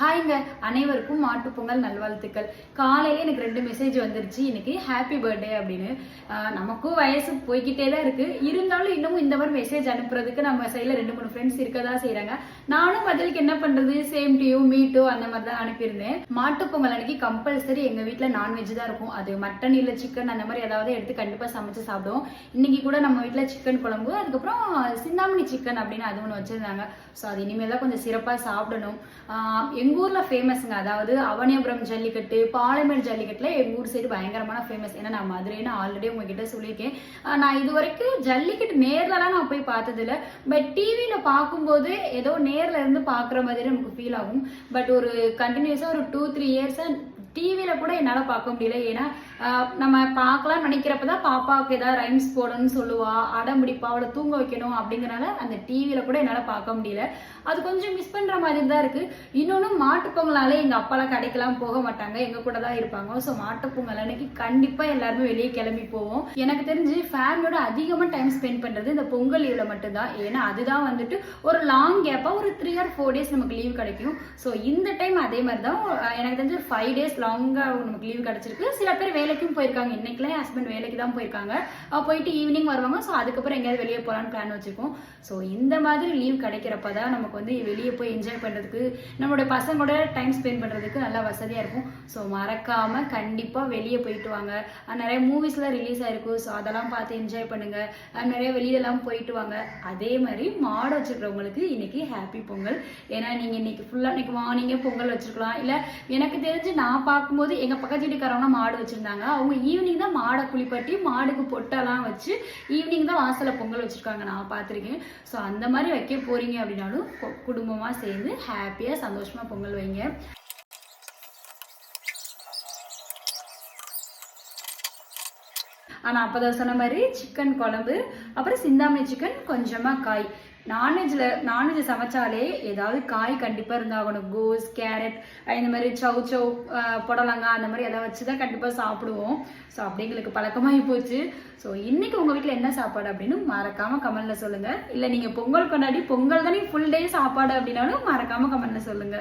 ஹாய்ங்க அனைவருக்கும் மாட்டுப்பொங்கல் நல்வாழ்த்துக்கள். காலையில எனக்கு ரெண்டு மெசேஜ் வந்துருச்சு. இன்னைக்கு ஹாப்பி பர்த்டே அப்படின்னு. நமக்கும் வயசு போய்கிட்டே தான் இருக்கு. இருந்தாலும் இன்னமும் இந்த மாதிரி மெசேஜ் அனுப்புறதுக்கு நம்ம சைடில் ரெண்டு மூணு ஃப்ரெண்ட்ஸ் இருக்கதா செய்யறாங்க நானும் பதிலுக்கு என்ன பண்றது? சேம் டியூ மீட்டோ அந்த மாதிரி தான் அனுப்பியிருந்தேன். மாட்டுப்பொங்கல் அன்னைக்கு கம்பல்சரி எங்க வீட்டில் நான்வெஜ் தான் இருக்கும். அது மட்டன் இல்லை சிக்கன் அந்த மாதிரி ஏதாவது எடுத்து கண்டிப்பா சமைச்சு சாப்பிடுவோம். இன்னைக்கு கூட நம்ம வீட்டில் சிக்கன் குழம்பு அதுக்கப்புறம் சிந்தாமணி சிக்கன் அப்படின்னு அது ஒன்று வச்சிருந்தாங்க. ஸோ அது இனிமேல் தான் கொஞ்சம் சிறப்பாக சாப்பிடணும். எங்க எங்க ஊர்ல ஃபேமஸ்ங்க அதாவது அவனியபுரம் ஜல்லிக்கட்டு பாலமேடு ஜல்லிக்கட்டுல எங்க ஊர் சைடு பயங்கரமான ஃபேமஸ் ஏன்னா நான் மதுரைன்னு ஆல்ரெடி உங்ககிட்ட சொல்லியிருக்கேன். நான் இது வரைக்கும் ஜல்லிக்கட்டு நேரில்லாம் நான் போய் பார்த்தது இல்ல பட் டிவியில பார்க்கும்போது ஏதோ நேர்ல இருந்து பார்க்குற மாதிரி நமக்கு ஃபீல் ஆகும். பட் ஒரு கண்டினியூஸா ஒரு டூ த்ரீ இயர்ஸாக டிவியில கூட என்னால பார்க்க முடியல. ஏன்னா நம்ம பார்க்கலாம் நினைக்கிறப்ப தான் பாப்பாவுக்கு ஏதாவது ரைம்ஸ் போடணும்னு சொல்லுவா அடம் பிடிப்பா அவளை தூங்க வைக்கணும் அப்படிங்கிறனால அந்த டிவியில கூட என்னால் பார்க்க முடியல. அது கொஞ்சம் மிஸ் பண்ற மாதிரி தான் இருக்கு. இன்னொன்னு மாட்டுப் பொங்கலாலே எங்க அப்பாலாம் கடைக்கெல்லாம் போக மாட்டாங்க. எங்க கூட தான் இருப்பாங்க. ஸோ மாட்டு பொங்கல் அன்னைக்கு கண்டிப்பா எல்லாருமே வெளியே கிளம்பி போவோம். எனக்கு தெரிஞ்சு ஃபேமிலியோட அதிகமாக டைம் ஸ்பெண்ட் பண்றது இந்த பொங்கல் லீவ்ல மட்டும்தான். ஏன்னா அதுதான் வந்துட்டு ஒரு லாங் கேப்பா ஒரு த்ரீ ஆர் ஃபோர் டேஸ் நமக்கு லீவ் கிடைக்கும். ஸோ இந்த டைம் அதே மாதிரி தான் எனக்கு தெரிஞ்சு ஃபைவ் டேஸ் லாங்காக நமக்கு லீவ் கிடைச்சிருக்கு. சில பேர் வேலைக்கும் போயிருக்காங்க. இன்னைக்குலாம் என் ஹஸ்பண்ட் வேலைக்கு தான் போயிருக்காங்க போயிட்டு ஈவினிங் வருவாங்க. ஸோ அதுக்கப்புறம் எங்கேயாவது வெளியே போகலான்னு பிளான் வச்சிருக்கோம். ஸோ இந்த மாதிரி லீவ் கிடைக்கிறப்ப தான் நமக்கு வந்து வெளியே போய் என்ஜாய் பண்ணுறதுக்கு நம்மளுடைய பசங்களோட டைம் ஸ்பெண்ட் பண்ணுறதுக்கு நல்லா வசதியாக இருக்கும். ஸோ மறக்காமல் கண்டிப்பாக வெளியே போயிட்டு வாங்க. நிறைய மூவிஸ்லாம் ரிலீஸ் ஆயிருக்கும் ஸோ அதெல்லாம் பார்த்து என்ஜாய் பண்ணுங்க. நிறைய வெளியிலலாம் போயிட்டு வாங்க. அதே மாதிரி மாடு வச்சிருக்கிறவங்களுக்கு இன்னைக்கு ஹாப்பி பொங்கல். ஏன்னா நீங்கள் இன்னைக்கு ஃபுல்லாக இன்னைக்கு மார்னிங்கே பொங்கல் வச்சுருக்கலாம். இல்லை எனக்கு தெரிஞ்சு நான் பார்க்கும்போது எங்கள் பக்கத்து வீட்டுக்காரவங்க மாடு வச்சுருந்தாங்க. அவங்க ஈவினிங் தான் மாடை குளிப்பாட்டி மாடுக்கு பொட்டெல்லாம் வச்சு ஈவினிங் தான் வாசலில் பொங்கல் வச்சுருக்காங்க. நான் பார்த்துருக்கேன். ஸோ அந்த மாதிரி வைக்க போகிறீங்க அப்படின்னாலும் குடும்பமாக சேர்ந்து ஹாப்பியாக சந்தோஷமாக பொங்கல் வைங்க. ஆனால் அப்போ சொன்ன மாதிரி சிக்கன் குழம்பு அப்புறம் சிந்தாமணி சிக்கன் கொஞ்சமாக காய். நான்வெஜ்ல நான்வெஜ் சமைச்சாலே ஏதாவது காய் கண்டிப்பாக இருந்தாகணும். கோஸ் கேரட் இந்த மாதிரி சவு சவு புடலங்காய் அந்த மாதிரி எதாவது வச்சு தான் கண்டிப்பாக சாப்பிடுவோம். ஸோ அப்படி எங்களுக்கு பழக்கமாகி போச்சு. ஸோ இன்னைக்கு உங்கள் வீட்டில் என்ன சாப்பாடு அப்படின்னு மறக்காம கமெண்ட்ல சொல்லுங்க. இல்லை நீங்கள் பொங்கல் கொண்டாடி பொங்கல் தானே ஃபுல் டே சாப்பாடு அப்படின்னாலும் மறக்காம கமெண்ட்ல சொல்லுங்க.